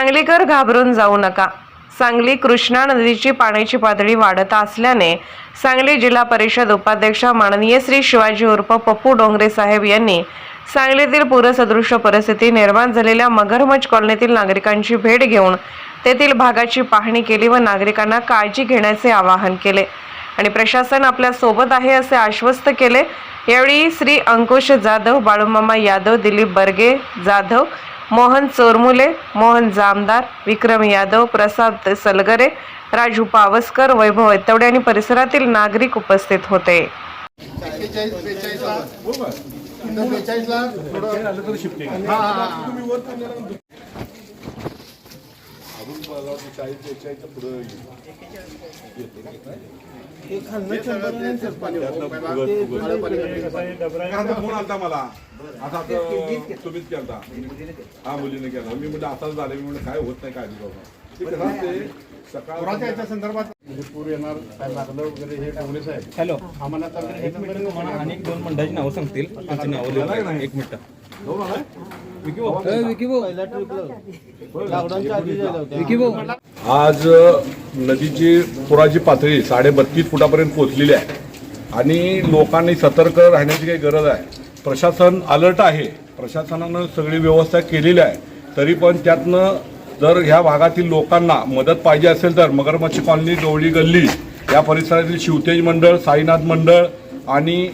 सांगलीकर घाबरून जाऊ नका. सांगली कृष्णा नदीची पाण्याची पातळी वाढत असल्याने सांगली जिल्हा परिषद उपाध्यक्ष माननीय श्री शिवाजी उर्फ पप्पू डोंगरे साहेब यांनी सांगलीतील पूरसदृश्य परिस्थिती निर्माण झालेल्या मगरमच्छ कॉलनीतील नागरिकांची भेट घेऊन तेथील भागाची पाहणी केली व नागरिकांना काळजी घेण्याचे आवाहन केले. आणि प्रशासन आपल्यासोबत आहे असे आश्वस्त केले. यावेळी श्री अंकुश जाधव बाळूमामा यादव दिलीप बर्गे जाधव मोहन चोरमुले मोहन जामदार विक्रम यादव प्रसाद सलगरे राजू पावसकर वैभव एतवडे आणि परिसरातील नागरिक उपस्थित होते इथं बेचाळीसला थोडं हा हा हा हे खाल्लं शंभर आणि तेच पाणी होतं. पहिला फोन आलता मला आता तुम्हीच केलता हा मुलीने केला मी म्हणजे आताच झालं मी म्हणजे काय होत नाही काळजी बाबा ते सकाळ संदर्भात पूर येणार काय लागलं वगैरे हे ठेवले साहेब हॅलो. आम्हाला आता एक मिनिट. तुम्हाला अनेक दोन मंडळाची नावं सांगतील. नावं एक मिनिट. आज नदीची पुराची पातळी साडे बत्तीस फुटापर्यंत पोहोचलेली आहे. आणि लोकांनी सतर्क राहण्याची काही गरज आहे. प्रशासन अलर्ट आहे. प्रशासनानं सगळी व्यवस्था केलेली आहे. तरी पण त्यातनं जर ह्या भागातील लोकांना मदत पाहिजे असेल तर मगरमच्छ कॉलनी गवळी गल्ली या परिसरातील शिवतेज मंडळ साईनाथ मंडळ आणि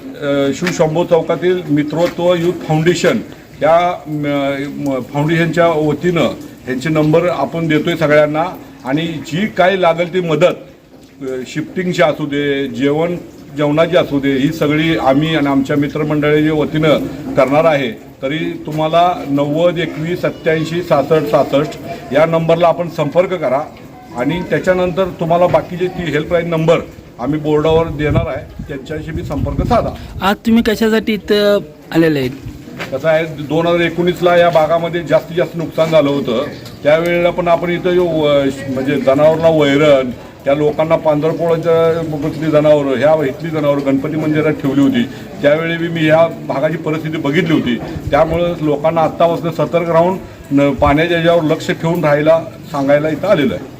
शिवशंभो चौकातील मित्रोत्व युथ फाउंडेशन या फाउंडेशनच्या वतीनं ह्यांचे नंबर आपण देतोय सगळ्यांना. आणि जी काय लागेल ती मदत शिफ्टिंगची असू दे जेवण जेवणाची असू दे ही सगळी आम्ही आणि आमच्या मित्रमंडळीच्या वतीनं करणार आहे तरी तुम्हाला नव्वद एकवीस सत्याऐंशी सहासष्ट सहासष्ट या नंबरला आपण संपर्क करा. आणि त्याच्यानंतर तुम्हाला बाकीचे ती हेल्पलाईन नंबर आम्ही बोर्डावर देणार आहे. त्यांच्याशी बी संपर्क साधा. आज तुम्ही कशासाठी इथं आलेले आहेत? कसं आहे दोन हजार एकोणीसला या भागामध्ये जास्तीत जास्त नुकसान झालं होतं. त्यावेळेला पण आपण इथं जो व- म्हणजे जनावरांना वैरण त्या लोकांना पांढरपोळाच्या जनावरं ह्या इथली जनावरं गणपती मंदिरात ठेवली होती. त्यावेळी बी मी ह्या भागाची परिस्थिती बघितली होती. त्यामुळं लोकांना आत्तापासून सतर्क राहून न- पाण्याच्या याच्यावर लक्ष ठेवून राहायला सांगायला इथं आलेलं आहे.